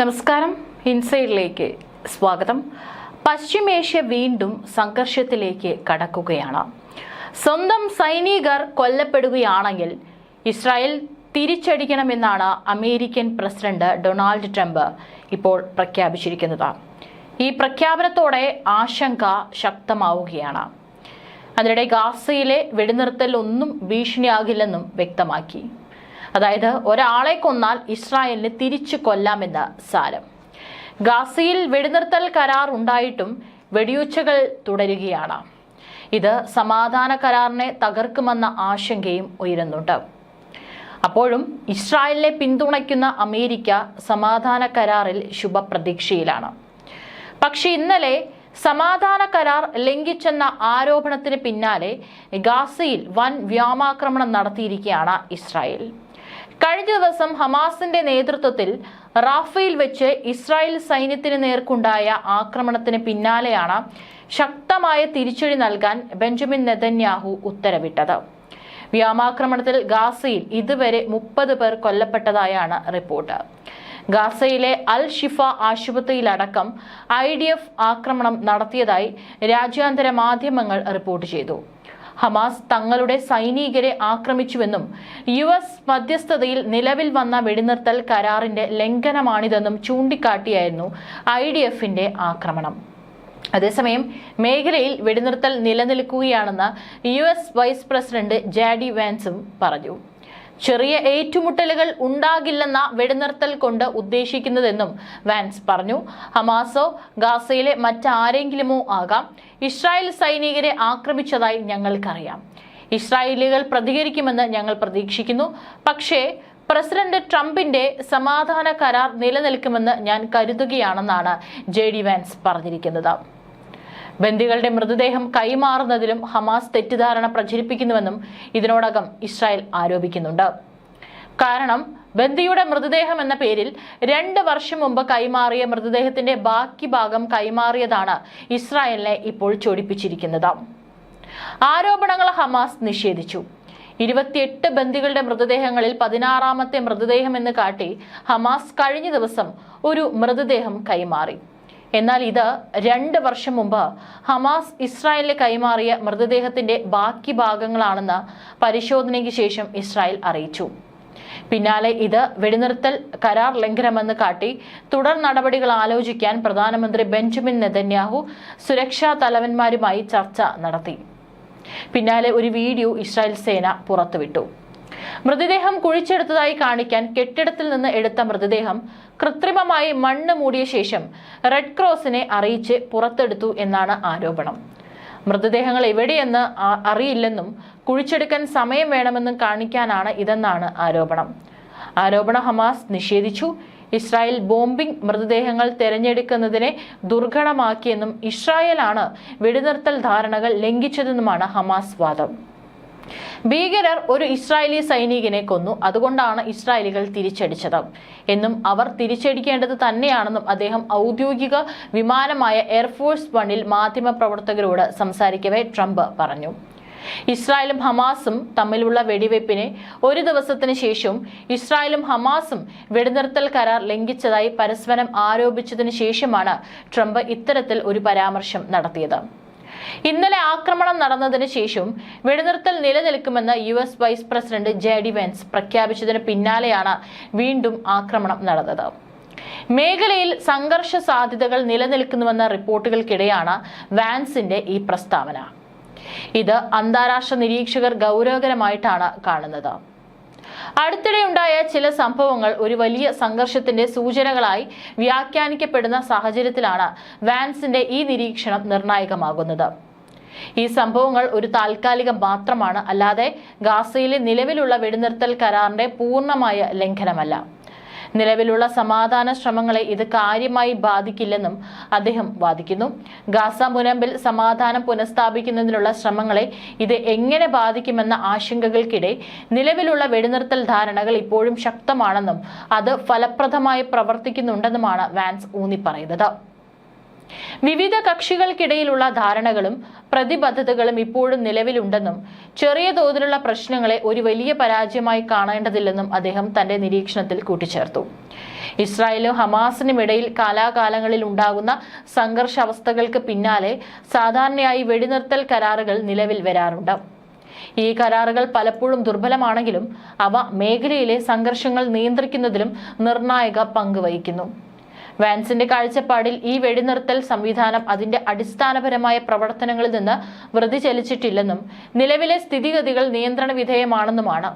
നമസ്കാരം. ഇൻസൈഡിലേക്ക് സ്വാഗതം. പശ്ചിമേഷ്യ വീണ്ടും സംഘർഷത്തിലേക്ക് കടക്കുകയാണ്. സ്വന്തം സൈനികർ കൊല്ലപ്പെടുകയാണെങ്കിൽ ഇസ്രായേൽ തിരിച്ചടിക്കണമെന്നാണ് അമേരിക്കൻ പ്രസിഡന്റ് ഡൊണാൾഡ് ട്രംപ് ഇപ്പോൾ പ്രഖ്യാപിച്ചിരിക്കുന്നത്. ഈ പ്രഖ്യാപനത്തോടെ ആശങ്ക ശക്തമാവുകയാണ്. അതിനിടെ ഗാസയിലെ വെടിനിർത്തൽ ഒന്നും ഭീഷണിയാകില്ലെന്നും വ്യക്തമാക്കി. അതായത് ഒരാളെ കൊന്നാൽ ഇസ്രായേലിന് തിരിച്ചു കൊല്ലാമെന്ന് സാരം. ഗാസയിൽ വെടിനിർത്തൽ കരാർ ഉണ്ടായിട്ടും വെടിയുച്ചകൾ തുടരുകയാണ്. ഇത് സമാധാന കരാറിനെ തകർക്കുമെന്ന ആശങ്കയും ഉയരുന്നുണ്ട്. അപ്പോഴും ഇസ്രായേലിനെ പിന്തുണയ്ക്കുന്ന അമേരിക്ക സമാധാന കരാറിൽ ശുഭപ്രതീക്ഷയിലാണ്. പക്ഷെ ഇന്നലെ സമാധാന കരാർ ലംഘിച്ചെന്ന ആരോപണത്തിന് പിന്നാലെ ഗാസയിൽ വൻ വ്യോമാക്രമണം നടത്തിയിരിക്കുകയാണ് ഇസ്രായേൽ. കഴിഞ്ഞ ദിവസം ഹമാസിന്റെ നേതൃത്വത്തിൽ റാഫയിൽ വെച്ച് ഇസ്രായേൽ സൈന്യത്തിന് നേർക്കുണ്ടായ ആക്രമണത്തിന് പിന്നാലെയാണ് ശക്തമായ തിരിച്ചടി നൽകാൻ ബെഞ്ചമിൻ നെതന്യാഹു ഉത്തരവിട്ടത്. വ്യോമാക്രമണത്തിൽ ഗാസയിൽ ഇതുവരെ മുപ്പത് പേർ കൊല്ലപ്പെട്ടതായാണ് റിപ്പോർട്ട്. ഗാസയിലെ അൽ ഷിഫ ആശുപത്രിയിലടക്കം ഐ ഡി എഫ് ആക്രമണം നടത്തിയതായി രാജ്യാന്തര മാധ്യമങ്ങൾ റിപ്പോർട്ട് ചെയ്തു. ഹമാസ് തങ്ങളുടെ സൈനികരെ ആക്രമിച്ചുവെന്നും യു എസ് മധ്യസ്ഥതയിൽ നിലവിൽ വന്ന വെടിനിർത്തൽ കരാറിന്റെ ലംഘനമാണിതെന്നും ചൂണ്ടിക്കാട്ടിയായിരുന്നു ഐ ഡി എഫിന്റെ ആക്രമണം. അതേസമയം മേഖലയിൽ വെടിനിർത്തൽ നിലനിൽക്കുകയാണെന്ന് U S vice president J D വാൻസും പറഞ്ഞു. ചെറിയ ഏറ്റുമുട്ടലുകൾ ഉണ്ടാകില്ലെന്ന വെടിനിർത്തൽ കൊണ്ട് ഉദ്ദേശിക്കുന്നതെന്നും വാൻസ് പറഞ്ഞു. ഹമാസോ ഗാസയിലെ മറ്റാരെങ്കിലുമോ ആകാം. ഇസ്രായേൽ സൈനികരെ ആക്രമിച്ചതായി ഞങ്ങൾക്കറിയാം. ഇസ്രായേലികൾ പ്രതികരിക്കുമെന്ന് ഞങ്ങൾ പ്രതീക്ഷിക്കുന്നു. പക്ഷേ പ്രസിഡന്റ് ട്രംപിന്റെ സമാധാന കരാർ നിലനിൽക്കുമെന്ന് ഞാൻ കരുതുകയാണെന്നാണ് ജെ ഡി വാൻസ് പറഞ്ഞിരിക്കുന്നത്. ബന്ദികളുടെ മൃതദേഹം കൈമാറുന്നതിലും ഹമാസ് തെറ്റിദ്ധാരണ പ്രചരിപ്പിക്കുന്നുവെന്നും ഇതിനോടകം ഇസ്രായേൽ ആരോപിക്കുന്നുണ്ട്. കാരണം ബന്ദിയുടെ മൃതദേഹം എന്ന പേരിൽ രണ്ട് വർഷം മുമ്പ് കൈമാറിയ മൃതദേഹത്തിന്റെ ബാക്കി ഭാഗം കൈമാറിയതാണ് ഇസ്രായേലിനെ ഇപ്പോൾ ചൊടിപ്പിച്ചിരിക്കുന്നത്. ആരോപണങ്ങൾ ഹമാസ് നിഷേധിച്ചു. ഇരുപത്തിയെട്ട് ബന്ദികളുടെ മൃതദേഹങ്ങളിൽ പതിനാറാമത്തെ മൃതദേഹം എന്ന് കാട്ടി ഹമാസ് കഴിഞ്ഞ ദിവസം ഒരു മൃതദേഹം കൈമാറി. എന്നാൽ ഇത് രണ്ട് വർഷം മുമ്പ് ഹമാസ് ഇസ്രായേലിന് കൈമാറിയ മൃതദേഹത്തിന്റെ ബാക്കി ഭാഗങ്ങളാണെന്ന് പരിശോധനയ്ക്ക് ശേഷം ഇസ്രായേൽ അറിയിച്ചു. പിന്നാലെ ഇത് വെടിനിർത്തൽ കരാർ ലംഘനമെന്ന് കാട്ടി തുടർ നടപടികൾ ആലോചിക്കാൻ പ്രധാനമന്ത്രി ബെഞ്ചമിൻ നെതന്യാഹു സുരക്ഷാ തലവന്മാരുമായി ചർച്ച നടത്തി. പിന്നാലെ ഒരു വീഡിയോ ഇസ്രായേൽ സേന പുറത്തുവിട്ടു. മൃതദേഹം കുഴിച്ചെടുത്തതായി കാണിക്കാൻ കെട്ടിടത്തിൽ നിന്ന് എടുത്ത മൃതദേഹം കൃത്രിമമായി മണ്ണ് മൂടിയ ശേഷം റെഡ് ക്രോസിനെ അറിയിച്ച് പുറത്തെടുത്തു എന്നാണ് ആരോപണം. മൃതദേഹങ്ങൾ എവിടെയെന്ന് അറിയില്ലെന്നും കുഴിച്ചെടുക്കാൻ സമയം വേണമെന്നും കാണിക്കാനാണ് ഇതെന്നാണ് ആരോപണം. ആരോപണ ഹമാസ് നിഷേധിച്ചു. ഇസ്രായേൽ ബോംബിംഗ് മൃതദേഹങ്ങൾ തെരഞ്ഞെടുക്കുന്നതിനെ ദുർഘടമാക്കിയെന്നും ഇസ്രായേലാണ് വെടിനിർത്തൽ ധാരണകൾ ലംഘിച്ചതെന്നുമാണ് ഹമാസ് വാദം. ഭീകരർ ഒരു ഇസ്രായേലി സൈനികനെ കൊന്നു. അതുകൊണ്ടാണ് ഇസ്രായേലികൾ തിരിച്ചടിച്ചത് എന്നും അവർ തിരിച്ചടിക്കേണ്ടത് തന്നെയാണെന്നും അദ്ദേഹം ഔദ്യോഗിക വിമാനമായ എയർഫോഴ്സ് വണ്ണിൽ മാധ്യമപ്രവർത്തകരോട് സംസാരിക്കവേ ട്രംപ് പറഞ്ഞു. ഇസ്രായേലും ഹമാസും തമ്മിലുള്ള വെടിവയ്പ്പിന് ഒരു ദിവസത്തിന് ശേഷവും ഇസ്രായേലും ഹമാസും വെടിനിർത്തൽ കരാർ ലംഘിച്ചതായി പരസ്പരം ആരോപിച്ചതിനു ശേഷമാണ് ട്രംപ് ഇത്തരത്തിൽ ഒരു പരാമർശം നടത്തിയത്. ഇന്നലെ ആക്രമണം നടന്നതിന് ശേഷം വെടിനിർത്തൽ നിലനിൽക്കുമെന്ന് U S vice president J D Vance പ്രഖ്യാപിച്ചതിന് പിന്നാലെയാണ് വീണ്ടും ആക്രമണം നടന്നത്. മേഖലയിൽ സംഘർഷ സാധ്യതകൾ നിലനിൽക്കുന്നുവെന്ന റിപ്പോർട്ടുകൾക്കിടെയാണ് വാൻസിന്റെ ഈ പ്രസ്താവന. ഇത് അന്താരാഷ്ട്ര നിരീക്ഷകർ ഗൗരവകരമായിട്ടാണ് കാണുന്നത്. അടുത്തിടെയുണ്ടായ ചില സംഭവങ്ങൾ ഒരു വലിയ സംഘർഷത്തിന്റെ സൂചനകളായി വ്യാഖ്യാനിക്കപ്പെടുന്ന സാഹചര്യത്തിലാണ് വാൻസിന്റെ ഈ നിരീക്ഷണം നിർണായകമാകുന്നത്. ഈ സംഭവങ്ങൾ ഒരു താൽക്കാലികം മാത്രമാണ് അല്ലാതെ ഗാസയിലെ നിലവിലുള്ള വെടിനിർത്തൽ കരാറിന്റെ പൂർണമായ ലംഘനമല്ല. നിലവിലുള്ള സമാധാന ശ്രമങ്ങളെ ഇത് കാര്യമായി ബാധിക്കില്ലെന്നും അദ്ദേഹം വാദിക്കുന്നു. ഗാസ മുനമ്പിൽ സമാധാനം പുനഃസ്ഥാപിക്കുന്നതിനുള്ള ശ്രമങ്ങളെ ഇത് എങ്ങനെ ബാധിക്കുമെന്ന ആശങ്കകൾക്കിടെ നിലവിലുള്ള വെടിനിർത്തൽ ധാരണകൾ ഇപ്പോഴും ശക്തമാണെന്നും അത് ഫലപ്രദമായി പ്രവർത്തിക്കുന്നുണ്ടെന്നുമാണ് വാൻസ് ഊന്നി പറയുന്നത് വിവിധ കക്ഷികൾക്കിടയിലുള്ള ധാരണകളും പ്രതിബദ്ധതകളും ഇപ്പോഴും നിലവിലുണ്ടെന്നും ചെറിയ തോതിലുള്ള പ്രശ്നങ്ങളെ ഒരു വലിയ പരാജയമായി കാണേണ്ടതില്ലെന്നും അദ്ദേഹം തന്റെ നിരീക്ഷണത്തിൽ കൂട്ടിച്ചേർത്തു. ഇസ്രായേലും ഹമാസിനും ഇടയിൽ കാലാകാലങ്ങളിൽ ഉണ്ടാകുന്ന സംഘർഷാവസ്ഥകൾക്ക് പിന്നാലെ സാധാരണയായി വെടിനിർത്തൽ കരാറുകൾ നിലവിൽ വരാറുണ്ട്. ഈ കരാറുകൾ പലപ്പോഴും ദുർബലമാണെങ്കിലും അവ മേഖലയിലെ സംഘർഷങ്ങൾ നിയന്ത്രിക്കുന്നതിലും നിർണായക പങ്ക് വഹിക്കുന്നു. വാൻസിന്റെ കാഴ്ചപ്പാടിൽ ഈ വെടിനിർത്തൽ സംവിധാനം അതിന്റെ അടിസ്ഥാനപരമായ പ്രവർത്തനങ്ങളിൽ നിന്ന് വ്യതിചലിച്ചിട്ടില്ലെന്നും നിലവിലെ സ്ഥിതിഗതികൾ നിയന്ത്രണ വിധേയമാണെന്നുമാണ്.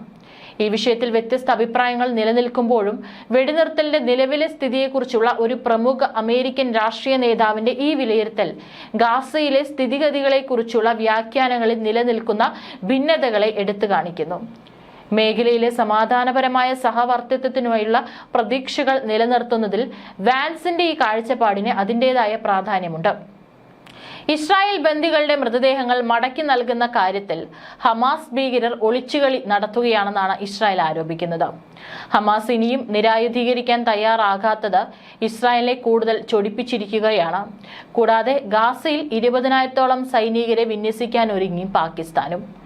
ഈ വിഷയത്തിൽ വ്യത്യസ്ത അഭിപ്രായങ്ങൾ നിലനിൽക്കുമ്പോഴും വെടിനിർത്തലിന്റെ നിലവിലെ സ്ഥിതിയെക്കുറിച്ചുള്ള ഒരു പ്രമുഖ അമേരിക്കൻ രാഷ്ട്രീയ നേതാവിന്റെ ഈ വിലയിരുത്തൽ ഗാസയിലെ സ്ഥിതിഗതികളെക്കുറിച്ചുള്ള വ്യാഖ്യാനങ്ങളിൽ നിലനിൽക്കുന്ന ഭിന്നതകളെ എടുത്തു കാണിക്കുന്നു. മേഖലയിലെ സമാധാനപരമായ സഹവർത്തിത്വത്തിനുമായുള്ള പ്രതീക്ഷകൾ നിലനിർത്തുന്നതിൽ വാൻസിന്റെ ഈ കാഴ്ചപ്പാടിന് അതിന്റെതായ പ്രാധാന്യമുണ്ട്. ഇസ്രായേൽ ബന്ദികളുടെ മൃതദേഹങ്ങൾ മടക്കി നൽകുന്ന കാര്യത്തിൽ ഹമാസ് ഭീകരർ ഒളിച്ചുകളി നടത്തുകയാണെന്നാണ് ഇസ്രായേൽ ആരോപിക്കുന്നത്. ഹമാസ് ഇനിയും നിരായുധീകരിക്കാൻ തയ്യാറാകാത്തത് ഇസ്രായേലിനെ കൂടുതൽ ചൊടിപ്പിച്ചിരിക്കുകയാണ്. കൂടാതെ ഗാസയിൽ ഇരുപതിനായിരത്തോളം സൈനികരെ വിന്യസിക്കാൻ ഒരുങ്ങി പാകിസ്ഥാനും.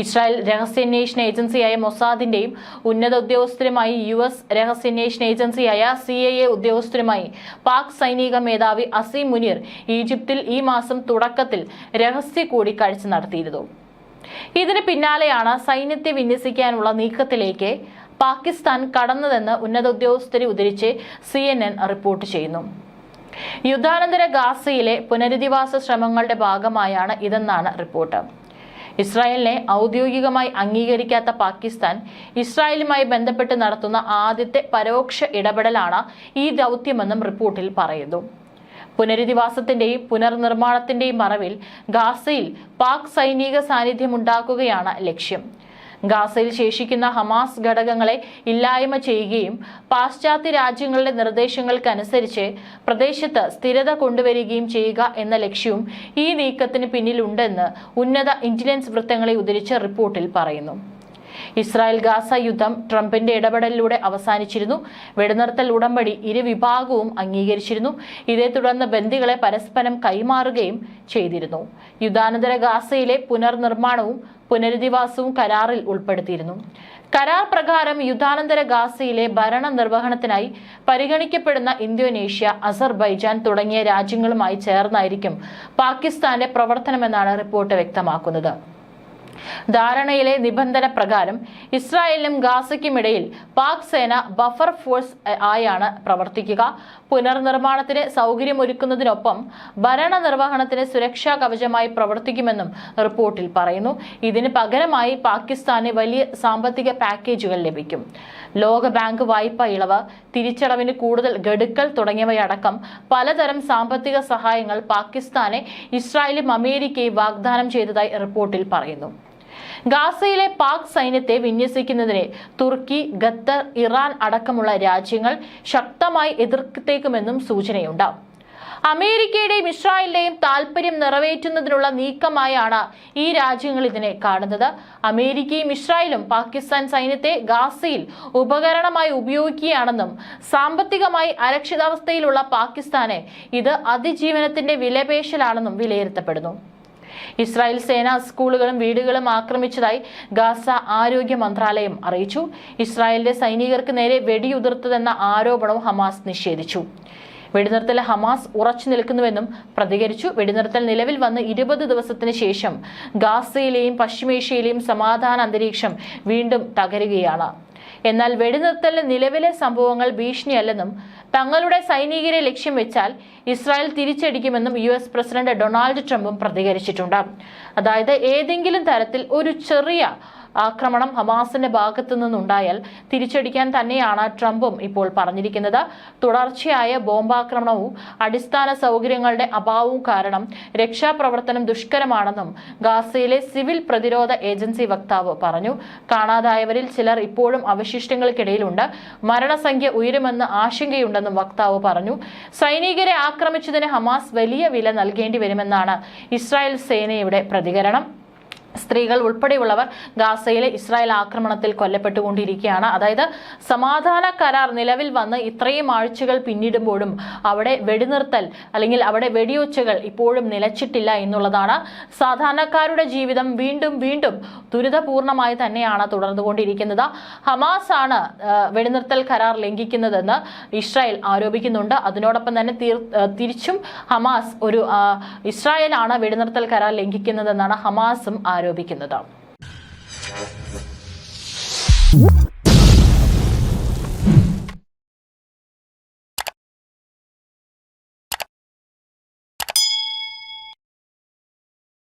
ഇസ്രായേൽ രഹസ്യാന്വേഷണ ഏജൻസിയായ മൊസാദിന്റെയും ഉന്നത ഉദ്യോഗസ്ഥരുമായി യു എസ് രഹസ്യാന്വേഷണ ഏജൻസിയായ സി ഐ എ ഉദ്യോഗസ്ഥരുമായി പാക് സൈനിക മേധാവി അസീം മുനീർ ഈജിപ്തിൽ ഈ മാസം തുടക്കത്തിൽ രഹസ്യ കൂടിക്കാഴ്ച നടത്തിയിരുന്നു. ഇതിന് പിന്നാലെയാണ് സൈന്യത്തെ വിന്യസിക്കാനുള്ള നീക്കത്തിലേക്ക് പാകിസ്ഥാൻ കടന്നതെന്ന് ഉന്നത ഉദ്യോഗസ്ഥരെ ഉദ്ധരിച്ച് സി റിപ്പോർട്ട് ചെയ്യുന്നു. യുദ്ധാനന്തര ഗാസയിലെ പുനരധിവാസ ശ്രമങ്ങളുടെ ഭാഗമായാണ് ഇതെന്നാണ് റിപ്പോർട്ട്. ഇസ്രായേലിനെ ഔദ്യോഗികമായി അംഗീകരിക്കാത്ത പാകിസ്ഥാൻ ഇസ്രായേലുമായി ബന്ധപ്പെട്ട് നടത്തുന്ന ആദ്യത്തെ പരോക്ഷ ഇടപെടലാണ് ഈ ദൗത്യമെന്നും റിപ്പോർട്ടിൽ പറയുന്നു. പുനരധിവാസത്തിന്റെയും പുനർനിർമ്മാണത്തിന്റെയും മറവിൽ ഗാസയിൽ പാക് സൈനിക സാന്നിധ്യമുണ്ടാക്കുകയാണ് ലക്ഷ്യം. ഗാസയിൽ ശേഷിക്കുന്ന ഹമാസ് ഘടകങ്ങളെ ഇല്ലായ്മ ചെയ്യുകയും പാശ്ചാത്യ രാജ്യങ്ങളുടെ നിർദ്ദേശങ്ങൾക്കനുസരിച്ച് പ്രദേശത്ത് സ്ഥിരത കൊണ്ടുവരികയും ചെയ്യുക എന്ന ലക്ഷ്യവും ഈ നീക്കത്തിന് പിന്നിലുണ്ടെന്ന് ഉന്നത ഇന്റലിജൻസ് വൃത്തങ്ങളെ ഉദ്ധരിച്ച റിപ്പോർട്ടിൽ പറയുന്നു. ഇസ്രായേൽ ഗാസ യുദ്ധം ട്രംപിന്റെ ഇടപെടലിലൂടെ അവസാനിച്ചിരുന്നു. വെടിനിർത്തൽ ഉടമ്പടി ഇരുവിഭാഗവും അംഗീകരിച്ചിരുന്നു. ഇതേ തുടർന്ന് ബന്ദികളെ പരസ്പരം കൈമാറുകയും ചെയ്തിരുന്നു. യുദ്ധാനന്തര ഗാസയിലെ പുനർനിർമ്മാണവും പുനരധിവാസവും കരാറിൽ ഉൾപ്പെടുത്തിയിരുന്നു. കരാർ പ്രകാരം യുദ്ധാനന്തര ഗാസയിലെ ഭരണ നിർവഹണത്തിനായി പരിഗണിക്കപ്പെടുന്ന ഇന്തോനേഷ്യ അസർബൈജാൻ തുടങ്ങിയ രാജ്യങ്ങളുമായി ചേർന്നായിരിക്കും പാകിസ്ഥാന്റെ പ്രവർത്തനമെന്നാണ് റിപ്പോർട്ട് വ്യക്തമാക്കുന്നത്. ധാരണയിലെ നിബന്ധന പ്രകാരം ഇസ്രായേലിനും ഗാസയ്ക്കുമിടയിൽ പാക് സേന ബഫർ ഫോഴ്സ് ആയാണ് പ്രവർത്തിക്കുക. പുനർനിർമ്മാണത്തിന് സൗകര്യമൊരുക്കുന്നതിനൊപ്പം ഭരണ നിർവഹണത്തിന് സുരക്ഷാ കവചമായി പ്രവർത്തിക്കുമെന്നും റിപ്പോർട്ടിൽ പറയുന്നു. ഇതിന് പകരമായി പാകിസ്ഥാന് വലിയ സാമ്പത്തിക പാക്കേജുകൾ ലഭിക്കും. ലോക ബാങ്ക് വായ്പ ഇളവ് തിരിച്ചടവിന് കൂടുതൽ ഗഡുക്കൾ തുടങ്ങിയവയടക്കം പലതരം സാമ്പത്തിക സഹായങ്ങൾ പാകിസ്ഥാനെ ഇസ്രായേലും അമേരിക്കയും വാഗ്ദാനം ചെയ്തതായി റിപ്പോർട്ടിൽ പറയുന്നു. ഗാസയിലെ പാക് സൈന്യത്തെ വിന്യസിക്കുന്നതിനെ തുർക്കി ഖത്തർ ഇറാൻ അടക്കമുള്ള രാജ്യങ്ങൾ ശക്തമായി എതിർത്തേക്കുമെന്നും സൂചനയുണ്ട്. അമേരിക്കയുടെയും ഇസ്രായേലിന്റെയും താല്പര്യം നിറവേറ്റുന്നതിനുള്ള നീക്കമായാണ് ഈ രാജ്യങ്ങൾ ഇതിനെ കാണുന്നത്. അമേരിക്കയും ഇസ്രായേലും പാകിസ്ഥാൻ സൈന്യത്തെ ഗാസയിൽ ഉപകരണമായി ഉപയോഗിക്കുകയാണെന്നും സാമ്പത്തികമായി അരക്ഷിതാവസ്ഥയിലുള്ള പാകിസ്ഥാനെ ഇത് അതിജീവനത്തിന്റെ വിലപേശലാണെന്നും വിലയിരുത്തപ്പെടുന്നു. ഇസ്രായേൽ സേന സ്കൂളുകളും വീടുകളും ആക്രമിച്ചതായി ഗാസ ആരോഗ്യ മന്ത്രാലയം അറിയിച്ചു. ഇസ്രായേലിന്റെ സൈനികർക്ക് നേരെ വെടിയുതിർത്തതെന്ന ആരോപണവും ഹമാസ് നിഷേധിച്ചു. വെടിനിർത്തൽ ഹമാസ് ഉറച്ചു നിൽക്കുന്നുവെന്നും പ്രതികരിച്ചു. വെടിനിർത്തൽ നിലവിൽ വന്ന് ഇരുപത് ദിവസത്തിന് ശേഷം ഗാസയിലെയും പശ്ചിമേഷ്യയിലെയും സമാധാന അന്തരീക്ഷം വീണ്ടും തകരുകയാണ്. എന്നാൽ വെടിനിർത്തലിന് നിലവിലെ സംഭവങ്ങൾ ഭീഷണിയല്ലെന്നും തങ്ങളുടെ സൈനികരെ ലക്ഷ്യം വെച്ചാൽ ഇസ്രായേൽ തിരിച്ചടിക്കുമെന്നും യു എസ് പ്രസിഡന്റ് ഡൊണാൾഡ് ട്രംപും പ്രതികരിച്ചിട്ടുണ്ട്. അതായത് ഏതെങ്കിലും തരത്തിൽ ഒരു ചെറിയ ആക്രമണം ഹമാസിന്റെ ഭാഗത്തു നിന്നുണ്ടായാൽ തിരിച്ചടിക്കാൻ തന്നെയാണ് ട്രംപും ഇപ്പോൾ പറഞ്ഞിരിക്കുന്നത്. തുടർച്ചയായ ബോംബാക്രമണവും അടിസ്ഥാന സൗകര്യങ്ങളുടെ അഭാവവും കാരണം രക്ഷാപ്രവർത്തനം ദുഷ്കരമാണെന്നും ഗാസയിലെ സിവിൽ പ്രതിരോധ ഏജൻസി വക്താവ് പറഞ്ഞു. കാണാതായവരിൽ ചിലർ ഇപ്പോഴും അവശിഷ്ടങ്ങൾക്കിടയിലുണ്ട്. മരണസംഖ്യ ഉയരുമെന്ന് ആശങ്കയുണ്ടെന്നും വക്താവ് പറഞ്ഞു. സൈനികരെ ആക്രമിച്ചതിന് ഹമാസ് വലിയ വില നൽകേണ്ടി വരുമെന്നാണ് ഇസ്രായേൽ സേനയുടെ പ്രതികരണം. സ്ത്രീകൾ ഉൾപ്പെടെയുള്ളവർ ഗാസയിലെ ഇസ്രായേൽ ആക്രമണത്തിൽ കൊല്ലപ്പെട്ടുകൊണ്ടിരിക്കുകയാണ്. അതായത് സമാധാന കരാർ നിലവിൽ വന്ന് ഇത്രയും ആഴ്ചകൾ പിന്നിടുമ്പോഴും അവിടെ വെടിനിർത്തൽ അല്ലെങ്കിൽ അവിടെ വെടിയൊച്ചകൾ ഇപ്പോഴും നിലച്ചിട്ടില്ല എന്നുള്ളതാണ് സാധാരണക്കാരുടെ ജീവിതം വീണ്ടും വീണ്ടും ദുരിതപൂർണമായി തന്നെയാണ് തുടർന്നുകൊണ്ടിരിക്കുന്നത്. ഹമാസ് ആണ് വെടിനിർത്തൽ കരാർ ലംഘിക്കുന്നതെന്ന് ഇസ്രായേൽ ആരോപിക്കുന്നുണ്ട്. അതിനോടൊപ്പം തന്നെ തിരിച്ചും ഹമാസ് ഒരു ഇസ്രായേലാണ് വെടിനിർത്തൽ കരാർ ലംഘിക്കുന്നതെന്നാണ് ഹമാസും ആരോപിക്കുന്നത്.